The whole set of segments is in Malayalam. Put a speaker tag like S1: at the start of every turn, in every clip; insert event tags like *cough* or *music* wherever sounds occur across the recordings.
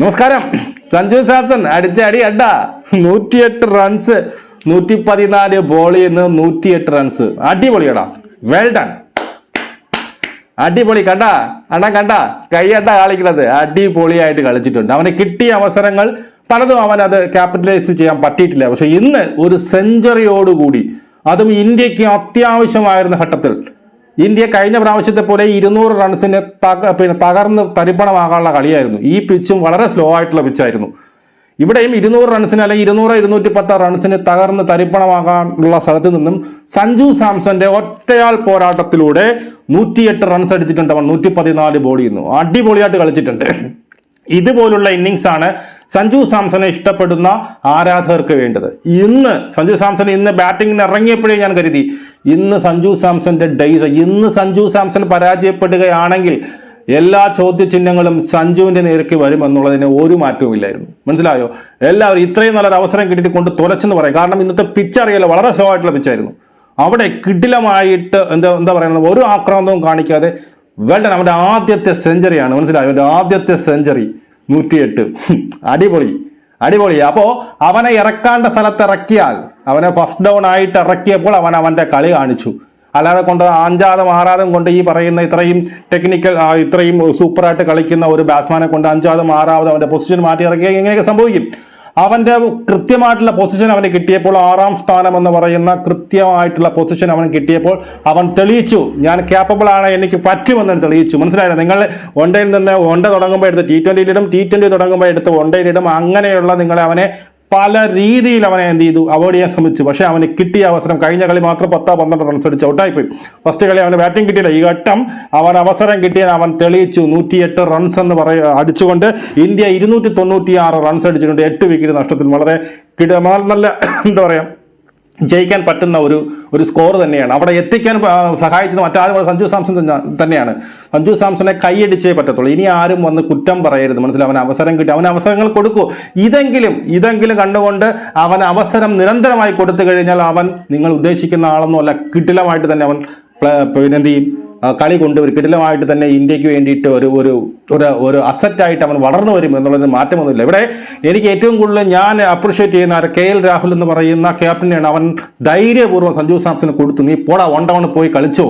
S1: നമസ്കാരം. സഞ്ജു സാംസൺ അടിച്ച അടി അഡ നൂറ്റിയെട്ട് റൺസ് നൂറ്റി പതിനാല് ബോളിൽ നിന്ന് നൂറ്റിയെട്ട് റൺസ് അടിപൊളിയടാ. വെൽ ഡൺ അടിപൊളി. കണ്ട അണ്ണാ കണ്ട കൈയട്ട കളിക്കണത് അടിപൊളിയായിട്ട് കളിച്ചിട്ടുണ്ട്. അവന് കിട്ടിയ അവസരങ്ങൾ പലതും അവൻ അത് ക്യാപിറ്റലൈസ് ചെയ്യാൻ പറ്റിയിട്ടില്ല. പക്ഷെ ഇന്ന് ഒരു സെഞ്ചുറിയോടുകൂടി അതും ഇന്ത്യയ്ക്ക് അത്യാവശ്യമായിരുന്ന ഘട്ടത്തിൽ. ഇന്ത്യ കഴിഞ്ഞ പ്രാവശ്യത്തെ പോലെ ഇരുന്നൂറ് റൺസിന് തക പിന്നെ തകർന്ന് തരിപ്പണമാകാനുള്ള കളിയായിരുന്നു. ഈ പിച്ചും വളരെ സ്ലോ ആയിട്ടുള്ള പിച്ചായിരുന്നു ഇവിടെയും ഇരുന്നൂറ് റൺസിന് അല്ലെങ്കിൽ ഇരുന്നൂറ് ഇരുന്നൂറ്റി പത്ത് റൺസിന് തകർന്ന് തരിപ്പണമാകാനുള്ള സ്ഥലത്ത് നിന്നും സഞ്ജു സാംസന്റെ ഒറ്റയാൾ പോരാട്ടത്തിലൂടെ നൂറ്റിയെട്ട് റൺസ് അടിച്ചിട്ടുണ്ട്. അവൻ നൂറ്റി പതിനാല് ചെയ്യുന്നു. അടിപൊളിയായിട്ട് കളിച്ചിട്ടുണ്ട്. ഇതുപോലുള്ള ഇന്നിങ്സ് ആണ് സഞ്ജു സാംസനെ ഇഷ്ടപ്പെടുന്ന ആരാധകർക്ക് വേണ്ടത്. ഇന്ന് സഞ്ജു സാംസൺ ഇന്ന് ബാറ്റിംഗിന് ഇറങ്ങിയപ്പോഴേ ഞാൻ കരുതി ഇന്ന് സഞ്ജു സാംസന്റെ ഡേയ്സ് ഇന്ന് സഞ്ജു സാംസൺ പരാജയപ്പെടുകയാണെങ്കിൽ എല്ലാ ചോദ്യചിഹ്നങ്ങളും സഞ്ജുവിന്റെ നേർക്ക് വരും എന്നുള്ളതിന് ഒരു മാറ്റവും ഇല്ലായിരുന്നു. മനസ്സിലായോ? എല്ലാവരും ഇത്രയും നല്ലൊരു അവസരം കിട്ടിയിട്ട് കൊണ്ട് തുലച്ചെന്ന് പറയാം. കാരണം ഇന്നത്തെ പിച്ച് അറിയാലോ വളരെ സ്ലോ ആയിട്ടുള്ള പിച്ചായിരുന്നു അവിടെ കിടിലമായിട്ട് എന്താ എന്താ പറയുന്നത്? ഒരു ആക്രാന്തവും കാണിക്കാതെ വെൽഡൻ അവന്റെ ആദ്യത്തെ സെഞ്ചുറിയാണ്. മനസ്സിലായി? അവന്റെ ആദ്യത്തെ സെഞ്ചുറി. നൂറ്റിയെട്ട്. അടിപൊളി. അടിപൊളി. അപ്പോൾ അവനെ ഇറക്കാണ്ട സ്ഥലത്ത് ഇറക്കിയാൽ അവനെ ഫസ്റ്റ് ഡൗൺ ആയിട്ട് ഇറക്കിയപ്പോൾ അവൻ അവന്റെ കളി കാണിച്ചു. അല്ലാതെ കൊണ്ട് അഞ്ചാതും ആറാതും കൊണ്ട് ഈ പറയുന്ന ഇത്രയും ടെക്നിക്കൽ ഇത്രയും സൂപ്പറായിട്ട് കളിക്കുന്ന ഒരു ബാറ്റ്സ്മാനെ കൊണ്ട് അഞ്ചാതും ആറാമതും അവന്റെ പൊസിഷൻ മാറ്റി ഇറക്കിയാൽ ഇങ്ങനെയൊക്കെ സംഭവിക്കും. അവന്റെ കൃത്യമായിട്ടുള്ള പൊസിഷൻ അവന് കിട്ടിയപ്പോൾ ആറാം സ്ഥാനം എന്ന് പറയുന്ന കൃത്യമായിട്ടുള്ള പൊസിഷൻ അവൻ കിട്ടിയപ്പോൾ അവൻ തെളിയിച്ചു. ഞാൻ ക്യാപ്പബിൾ ആണ് എനിക്ക് പറ്റുമെന്ന് തെളിയിച്ചു. മനസ്സിലായില്ല നിങ്ങൾ വണ്ടയിൽ നിന്ന് വണ്ട തുടങ്ങുമ്പോൾ എടുത്ത് ടി ട്വന്റിയിലിടും ടി ട്വന്റി തുടങ്ങുമ്പോൾ എടുത്ത് വണ്ടയിലിടും അങ്ങനെയുള്ള നിങ്ങളെ അവനെ പല രീതിയിൽ അവനെ എന്ത് ചെയ്തു? അവോയ്ഡ് ചെയ്യാൻ ശ്രമിച്ചു. പക്ഷേ അവന് കിട്ടിയ അവസരം കഴിഞ്ഞ കളി മാത്രം പത്തോ പന്ത്രണ്ട് റൺസ് അടിച്ച് ഔട്ടായിപ്പോയി ഫസ്റ്റ് കളി അവന് ബാറ്റിംഗ് കിട്ടിയില്ല. ഈ ഘട്ടം അവൻ അവസരം കിട്ടിയാൽ അവൻ തെളിയിച്ചു. നൂറ്റിയെട്ട് റൺസ് എന്ന് പറയ അടിച്ചുകൊണ്ട് ഇന്ത്യ ഇരുന്നൂറ്റി തൊണ്ണൂറ്റി ആറ് റൺസ് അടിച്ചിട്ടുണ്ട്. എട്ട് വിക്കറ്റ് നഷ്ടത്തിൽ. വളരെ കിട നല്ല എന്താ പറയാ ജയിക്കാൻ പറ്റുന്ന ഒരു ഒരു സ്കോർ തന്നെയാണ്. അവിടെ എത്തിക്കാൻ സഹായിച്ചത് മറ്റാരും സഞ്ജു സാംസൺ തന്നെയാണ്. സഞ്ജു സാംസനെ കൈയടിച്ചേ പറ്റത്തുള്ളൂ. ഇനി ആരും വന്ന് കുറ്റം പറയരുത്. മനസ്സിൽ അവൻ അവസരം കിട്ടി. അവൻ അവസരങ്ങൾ കൊടുക്കൂ. ഇതെങ്കിലും ഇതെങ്കിലും കണ്ടുകൊണ്ട് അവൻ അവസരം നിരന്തരമായി കൊടുത്തു കഴിഞ്ഞാൽ അവൻ നിങ്ങൾ ഉദ്ദേശിക്കുന്ന ആളൊന്നുമല്ല. കിട്ടിലമായിട്ട് തന്നെ അവൻ പിന്നെ എന്ത് ചെയ്യും? കളി കൊണ്ടുവരും കിടിലമായിട്ട് തന്നെ ഇന്ത്യയ്ക്ക് വേണ്ടിയിട്ട് ഒരു ഒരു ഒരു ഒരു അസറ്റായിട്ട് അവൻ വളർന്നു വരും എന്നുള്ളതിന് മാറ്റമൊന്നുമില്ല. ഇവിടെ എനിക്ക് ഏറ്റവും കൂടുതൽ ഞാൻ അപ്രീഷിയേറ്റ് ചെയ്യുന്ന കെ എൽ രാഹുൽ എന്ന് പറയുന്ന ക്യാപ്റ്റനെയാണ് അവൻ ധൈര്യപൂർവം സഞ്ജു സാംസന് കൊടുത്തു. നീ പോടാ വൺ ഡൗൺ പോയി കളിച്ചോ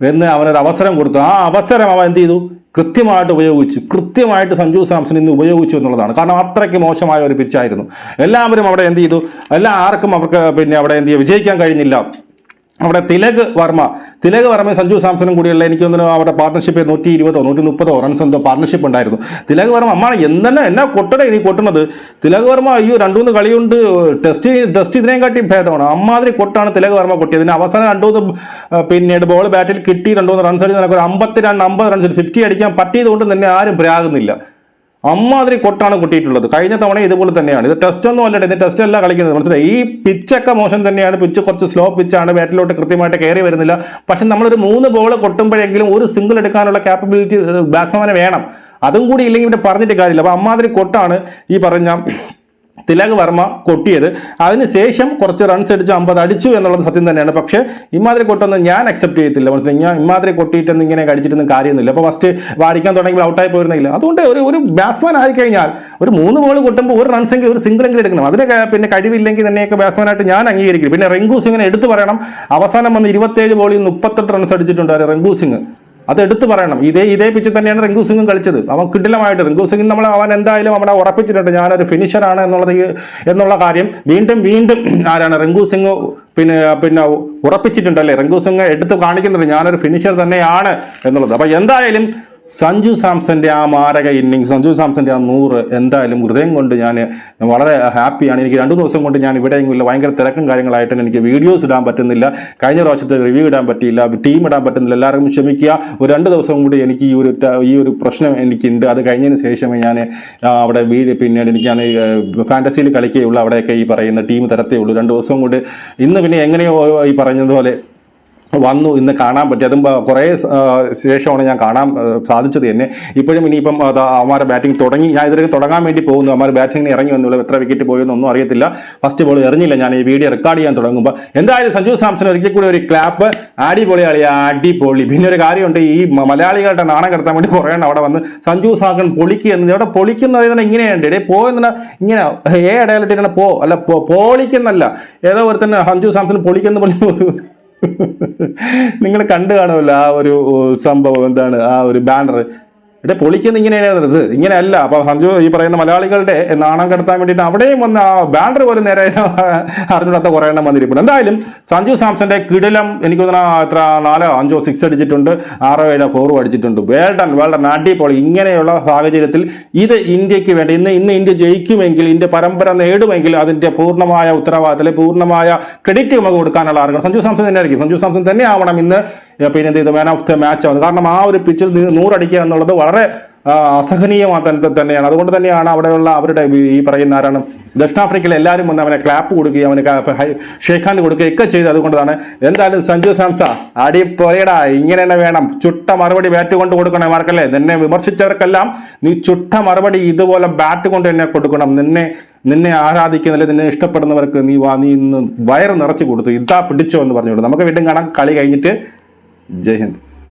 S1: എന്ന് അവനൊരു അവസരം കൊടുത്തു. ആ അവസരം അവൻ എന്ത് ചെയ്തു? കൃത്യമായിട്ട് ഉപയോഗിച്ചു. കൃത്യമായിട്ട് സഞ്ജു സാംസൺ ഇന്ന് ഉപയോഗിച്ചു എന്നുള്ളതാണ്. കാരണം അത്രയ്ക്ക് മോശമായ ഒരു പിച്ചായിരുന്നു എല്ലാവരും അവിടെ എന്ത് ചെയ്തു? എല്ലാ ആർക്കും അവർക്ക് പിന്നെ അവിടെ എന്ത് ചെയ്യുക വിജയിക്കാൻ കഴിഞ്ഞില്ല. അവിടെ തിലക് വർമ്മ തിലക് വർമ്മ സഞ്ജു സാംസണും കൂടിയുള്ള എനിക്ക് തോന്നുന്നു അവിടെ പാർട്ണർഷിപ്പ് നൂറ്റി ഇരുപതോ നൂറ്റി മുപ്പതോ റൺസ് എന്തോ പാർട്ണർഷിപ്പ് ഉണ്ടായിരുന്നു. തിലക് വർമ്മ അമ്മാണ് എന്തെന്നെ എന്നാ കൊട്ടടേ നീ കൊട്ടുന്നത് തിലക് വർമ്മ അയ്യോ രണ്ടു മൂന്ന് കളിയുണ്ട് ടെസ്റ്റ് ടെസ്റ്റ് കാട്ടി ഭേദമാണ്. അമ്മാതിരി കൊട്ടാണ് തിലക് വർമ്മ കൊട്ടിയത്. അവസാനം രണ്ടു മൂന്ന് പിന്നീട് ബോൾ ബാറ്റിൽ കിട്ടി രണ്ടു മൂന്ന് റൺസ് അടിച്ച് ഒരു അമ്പത്തിരണ്ട് അമ്പത് റൺസ് ഫിഫ്റ്റി അടിക്കാൻ പറ്റിയത് കൊണ്ട് തന്നെ ആരും പ്രാകുന്നില്ല. അമ്മാതിരി കൊട്ടാണ് കൊട്ടിയിട്ടുള്ളത്. കഴിഞ്ഞ തവണ ഇതുപോലെ തന്നെയാണ്. ഇത് ടെസ്റ്റ് ഒന്നും അല്ലട്ടെ ഇത് ടെസ്റ്റ് അല്ല കളിക്കുന്നത്. മനസ്സിലായി? ഈ പിച്ചൊക്കെ മോശം തന്നെയാണ്. പിച്ച് കുറച്ച് സ്ലോ പിച്ചാണ് ബാറ്റിലോട്ട് കൃത്യമായിട്ട് കയറി വരുന്നില്ല. പക്ഷെ നമ്മളൊരു മൂന്ന് ബോൾ കൊട്ടുമ്പോഴെങ്കിലും ഒരു സിംഗിൾ എടുക്കാനുള്ള കാപ്പബിലിറ്റി ബാറ്റ്സ്മാനെ വേണം. അതും കൂടി ഇല്ലെങ്കിൽ ഇവിടെ പറഞ്ഞിട്ട് കാര്യമില്ല. അപ്പോൾ അമ്മാതിരി കൊട്ടാണ് ഈ പറഞ്ഞ തിലക് വർമ്മ കൊട്ടിയത്. അതിനുശേഷം കുറച്ച് റൺസ് അടിച്ച് അമ്പത് അടിച്ചു എന്നുള്ളത് സത്യം തന്നെയാണ്. പക്ഷേ ഇമാതിരി കൊട്ടൊന്നും ഞാൻ അക്സെപ്റ്റ് ചെയ്യത്തില്ല. മനസ്സിലായി? ഞാൻ ഇമാതിരി കൊട്ടിയിട്ടൊന്നും ഇങ്ങനെ കടിച്ചിട്ടൊന്നും കാര്യമൊന്നുമില്ല. അപ്പോൾ ഫസ്റ്റ് വാടിക്കാൻ തുടങ്ങിയപ്പോൾ ഔട്ടായി പോയിരുന്നില്ല അതുകൊണ്ട് ഒരു ഒരു ബാറ്റ്സ്മാൻ ആയി കഴിഞ്ഞാൽ ഒരു മൂന്ന് ബോൾ കൊട്ടുമ്പോൾ ഒരു റൺസെങ്കിൽ ഒരു സിംഗിൾ എങ്കിലും എടുക്കണം. അതിന് പിന്നെ കഴിവില്ലെങ്കിൽ തന്നെയൊക്കെ ബാറ്റ്സ്മാനായിട്ട് ഞാൻ അംഗീകരിക്കും. പിന്നെ റിങ്കു സിംഗിനെ എടുത്തു പറയണം. അവസാനം വന്ന് ഇരുപത്തേഴ് ബോളിൽ മുപ്പത്തെട്ട് റൺസ് അടിച്ചിട്ടുണ്ടായിരുന്നു റിങ്കു സിംഗ്. അത് എടുത്തു പറയണം. ഇതേ ഇതേ പിച്ചിൽ തന്നെയാണ് റിങ്കു സിംഗും കളിച്ചത്. അവൻ കിടിലമായിട്ട് റിങ്കു സിംഗ് നമ്മൾ അവൻ എന്തായാലും അവിടെ ഉറപ്പിച്ചിട്ടുണ്ട്. ഞാനൊരു ഫിനിഷറാണ് എന്നുള്ളത് എന്നുള്ള കാര്യം വീണ്ടും വീണ്ടും *clears throat* ആരാണ്? റിങ്കു സിംഗ് പിന്നെ പിന്നെ ഉറപ്പിച്ചിട്ടുണ്ടല്ലേ? റിങ്കു സിംഗ് എടുത്ത് കാണിക്കുന്നുണ്ട്. ഞാനൊരു ഫിനിഷർ തന്നെയാണ് എന്നുള്ളത്. അപ്പോൾ എന്തായാലും സഞ്ജു സാംസന്റെ ആ മാരക ഇന്നിങ്സ് സഞ്ജു സാംസന്റെ ആ നൂറ് എന്തായാലും ഹൃദയം കൊണ്ട് ഞാൻ വളരെ ഹാപ്പിയാണ്. എനിക്ക് രണ്ടു ദിവസം കൊണ്ട് ഞാൻ ഇവിടെ ഇവിടെയെങ്കിലും ഭയങ്കര തിരക്കും കാര്യങ്ങളായിട്ട് എനിക്ക് വീഡിയോസ് ഇടാൻ പറ്റുന്നില്ല. കഴിഞ്ഞ പ്രാവശ്യത്തെ റിവ്യൂ ഇടാൻ പറ്റിയില്ല. ടീം ഇടാൻ പറ്റുന്നില്ല. എല്ലാവർക്കും ക്ഷമിക്കുക. ഒരു രണ്ട് ദിവസം കൂടി എനിക്ക് ഈ ഒരു ഈ ഒരു പ്രശ്നം എനിക്കുണ്ട്. അത് കഴിഞ്ഞതിന് ശേഷമേ ഞാൻ അവിടെ വീട് പിന്നീട് എനിക്ക് ഞാൻ ഫാന്റസിയിൽ കളിക്കുകയുള്ളൂ. അവിടെയൊക്കെ ഈ പറയുന്ന ടീം തരത്തേ ഉള്ളൂ. രണ്ട് ദിവസം കൊണ്ട് ഇന്ന് പിന്നെ എങ്ങനെയോ ഈ പറഞ്ഞതുപോലെ വന്നു ഇന്ന് കാണാൻ പറ്റി. അതും കുറേ ശേഷമാണ് ഞാൻ കാണാൻ സാധിച്ചത് തന്നെ ഇപ്പോഴും ഇനിയിപ്പം അവന്മാരുടെ അവന്മാരെ ബാറ്റിംഗ് തുടങ്ങി. ഞാൻ ഇതിലേക്ക് തുടങ്ങാൻ വേണ്ടി പോകുന്നു. അവന്മാർ ബാറ്റിങ്ങിന് ഇറങ്ങി വന്നുള്ളൂ എത്ര വിക്കറ്റ് പോയെന്നൊന്നും അറിയത്തില്ല. ഫസ്റ്റ് ബോൾ എറിഞ്ഞില്ല. ഞാൻ ഈ വീഡിയോ റെക്കോർഡ് ചെയ്യാൻ തുടങ്ങുമ്പോൾ എന്തായാലും സഞ്ജു സാംസൺ ഒരിക്കൽ കൂടി ഒരു ക്ലാപ്പ്. അടിപൊളി കളി അടിപൊളി. പിന്നെ ഒരു കാര്യമുണ്ട്. ഈ മലയാളികളുടെ നാണം കിടത്താൻ വേണ്ടി കുറേ അവിടെ വന്ന് സഞ്ജു സാഗൻ പൊളിക്കുന്നത് അവിടെ പൊളിക്കുന്നത് തന്നെ ഇങ്ങനെയുണ്ട്. ഇടേ പോയെന്ന ഇങ്ങനെ ഏ ഇടയിലിട്ടിങ്ങനെ പോ. അല്ല പൊളിക്കുന്നല്ല. ഏതോ ഒരുത്തന്നെ സഞ്ജു സാംസൺ പൊളിക്കുന്ന പോലെ നിങ്ങൾ കണ്ടു കാണുമല്ലോ ആ ഒരു സംഭവം എന്താണ്? ആ ഒരു ബാനർ ഇവിടെ പൊളിക്കുന്ന ഇങ്ങനെയാണ് ഇത്. ഇങ്ങനെയല്ല. അപ്പൊ സഞ്ജു ഈ പറയുന്ന മലയാളികളുടെ നാണം കടത്താൻ വേണ്ടിയിട്ട് അവിടെയും വന്ന് ആ ബാൻഡർ പോലും നേരെ *laughs* അറിഞ്ഞിടാത്ത കുറേ എണ്ണം വന്നിരിപ്പുണ്ട്. എന്തായാലും സഞ്ജു സാംസന്റെ കിടിലം എനിക്ക് എത്ര നാലോ അഞ്ചോ സിക്സ് അടിച്ചിട്ടുണ്ട് ആറോ ഏഴോ ഫോറും അടിച്ചിട്ടുണ്ട്. വേൾഡൻ വേൾഡൻ അടിപൊളി. ഇങ്ങനെയുള്ള സാഹചര്യത്തിൽ ഇത് ഇന്ത്യയ്ക്ക് വേണ്ടി. ഇന്ന് ഇന്ന് ഇന്ത്യ ജയിക്കുമെങ്കിൽ ഇന്ത്യ പരമ്പര നേടുമെങ്കിൽ അതിന്റെ പൂർണമായ ഉത്തരവാദിത്തം പൂർണമായ ക്രെഡിറ്റ് നമുക്ക് കൊടുക്കാനുള്ള ആർക്കും സഞ്ജു സാംസൺ തന്നെ ആയിരിക്കും സഞ്ജു സാംസൺ തന്നെ ആവണം ഇന്ന് പിന്നെ എന്ത് ചെയ്ത്? മാൻ ഓഫ് ദ മാച്ച് ആവുന്നത് കാരണം ആ ഒരു പിച്ചിൽ നൂറടിക്കുക എന്നുള്ളത് വളരെ അസഹനീയമായ തന്നെ തന്നെയാണ്. അതുകൊണ്ട് തന്നെയാണ് അവിടെയുള്ള അവരുടെ ഈ- പറയുന്ന ആരാണ്? ദക്ഷിണാഫ്രിക്കയിൽ എല്ലാവരും വന്ന് അവനെ ക്ലാപ്പ് കൊടുക്കുകയും അവന് ഷേഖ് ഹാൻഡ് കൊടുക്കുകയും ഒക്കെ ചെയ്ത്. അതുകൊണ്ടാണ് എന്തായാലും സഞ്ജു സാംസ അടിപൊളിയടാ. ഇങ്ങനെ തന്നെ വേണം. ചുട്ട മറുപടി ബാറ്റ് കൊണ്ട് കൊടുക്കണം മാർക്കല്ലേ? നിന്നെ വിമർശിച്ചവർക്കെല്ലാം നീ ചുട്ട മറുപടി ഇതുപോലെ ബാറ്റ് കൊണ്ട് തന്നെ കൊടുക്കണം. നിന്നെ നിന്നെ ആരാധിക്കുന്നില്ല നിന്നെ ഇഷ്ടപ്പെടുന്നവർക്ക് നീ വാ നീ ഇന്ന് വയറ് നിറച്ചു കൊടുത്തു. ഇതാ പിടിച്ചോ എന്ന് പറഞ്ഞുകൊണ്ട്. നമുക്ക് വീണ്ടും കാണാം. കളി കഴിഞ്ഞിട്ട് जय हिंद।